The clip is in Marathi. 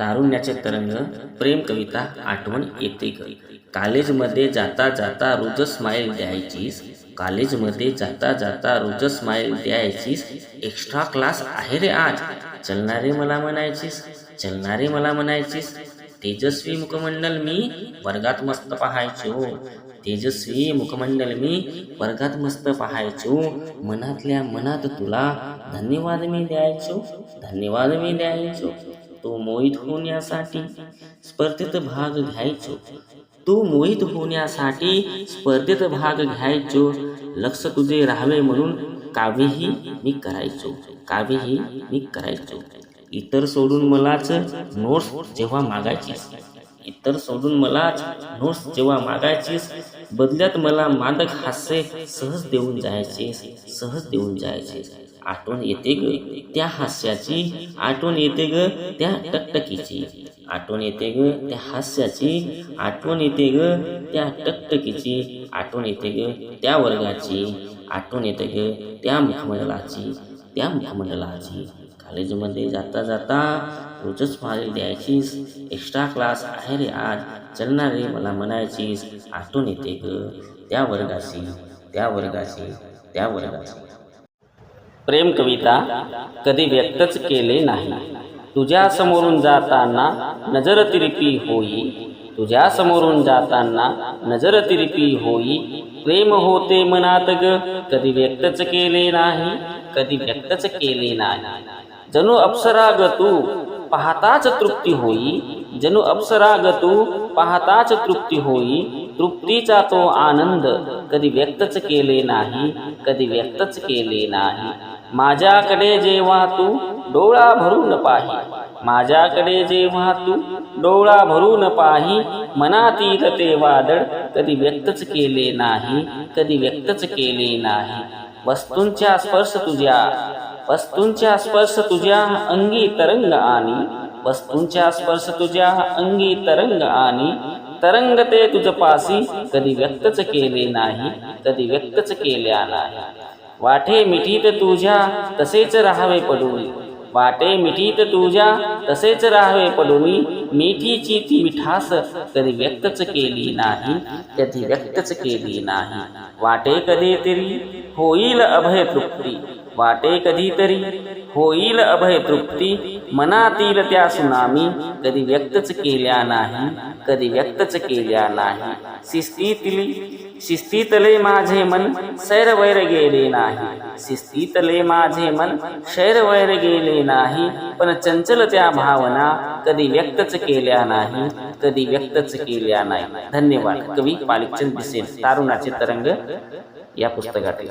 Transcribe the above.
तारुण्याचे तरंग प्रेम कविता आठवण येते ग. कॉलेजमध्ये जाता जाता रोज स्माईल द्यायचीस. कॉलेजमध्ये जाता जाता रोज स्माईल द्यायचीस. एक्स्ट्रा क्लास आहे रे आज. चलणारे मला म्हणायचीस. चलणारे मला म्हणायचीस. तेजस्वी मुखमंडल मी वर्गात मस्त पाहायचो. तेजस्वी मुखमंडल मी वर्गात मस्त पाहायचो. मनातल्या मनात तुला धन्यवाद मी द्यायचो. धन्यवाद मी द्यायचो. तो मोहित होण्यासाठी स्पर्धेत भाग घ्यायचो. तू मोहित होण्यासाठी स्पर्धेत भाग घ्यायचो. लक्ष तुझे राहावे म्हणून काव्यही मी करायचो. काव्यही मी करायचो. इतर सोडून मलाच नोट्स जेव्हा मागायचीस. इतर सोडून मलाच नोट्स जेव्हा मागायचीस बदल्यात मला मादक हास्य सहज देऊन जायचे सहज देऊन जायचे आठवण येते ग त्या हास्याची आठवण येते ग त्या टकटकीची. आठवण येते ग त्या हास्याची आठवण येते ग त्या टकटकीची. आठवण येते ग त्या वर्गाची आठवण येते ग त्या मुखमंडलाची त्या आजी कॉलेजमध्ये जाता जाता रोजच मागे द्यायचीस. एक्स्ट्रा क्लास आहे रे आज. चलणार रे मला म्हणायचीस. आठवण येते ग. त्या वर्गाची त्या वर्गाची त्या वर्गाची. प्रेम कविता कधी व्यक्तच केले नाही. तुझ्या समोरून जाताना नजर तिरपी होई. तुझ्या समोरून जाताना नजर तिरपी होई. प्रेम होते मनात ग. कधी व्यक्तच केले नाही कधी व्यक्तच केले नाही. जणू अप्सरा ग तू पाहताच तृप्ती होई. जणू अप्सरा ग तू पाहताच तृप्ती होई. तृप्तीचा तो आनंद कधी व्यक्तच केले नाही कधी व्यक्तच केले नाही. माझ्याकडे जेव्हा तू डोळा भरून पाही. माझ्याकडे जेव्हा तू डोळा भरून पाही मनातील ते वादळ कधी व्यक्तच केले नाही कधी व्यक्तच केले नाही. वस्तूंच्या स्पर्श तुझ्या वस्तूंच्या स्पर्श तुझ्या अंगी तरंग आणि वस्तूंच्या स्पर्श तुझ्या अंगी तरंग आणि तरंग ते तुझ पासी कधी व्यक्तच केले नाही कधी व्यक्तच केल्या नाही. वाटे मिठीत तुझ्या तसेच राहावे पडून. वाटे मिठीत तुझ्या तसेच राहावे पडून मिठीची ती मिठास कधी व्यक्तच केली नाही कधी व्यक्तच केली नाही. वाटे कधी तरी होईल अभय तृप्ती. वाटे कधीतरी होईल अभय तृप्ती. मनातील त्या सुनामी कधी व्यक्तच केल्या नाही कधी व्यक्तच केल्या नाही. शिस्तीतली शिस्तीतले माझे मन सैरवैर गेले नाही. शिस्तीतले माझे मन शैरवैर गेले नाही. पण चंचल त्या भावना कधी व्यक्तच केल्या नाही कधी व्यक्तच केल्या नाही. धन्यवाद. कवी पालिकचंद दिसेल तारुणाचे तरंग या पुस्तकात.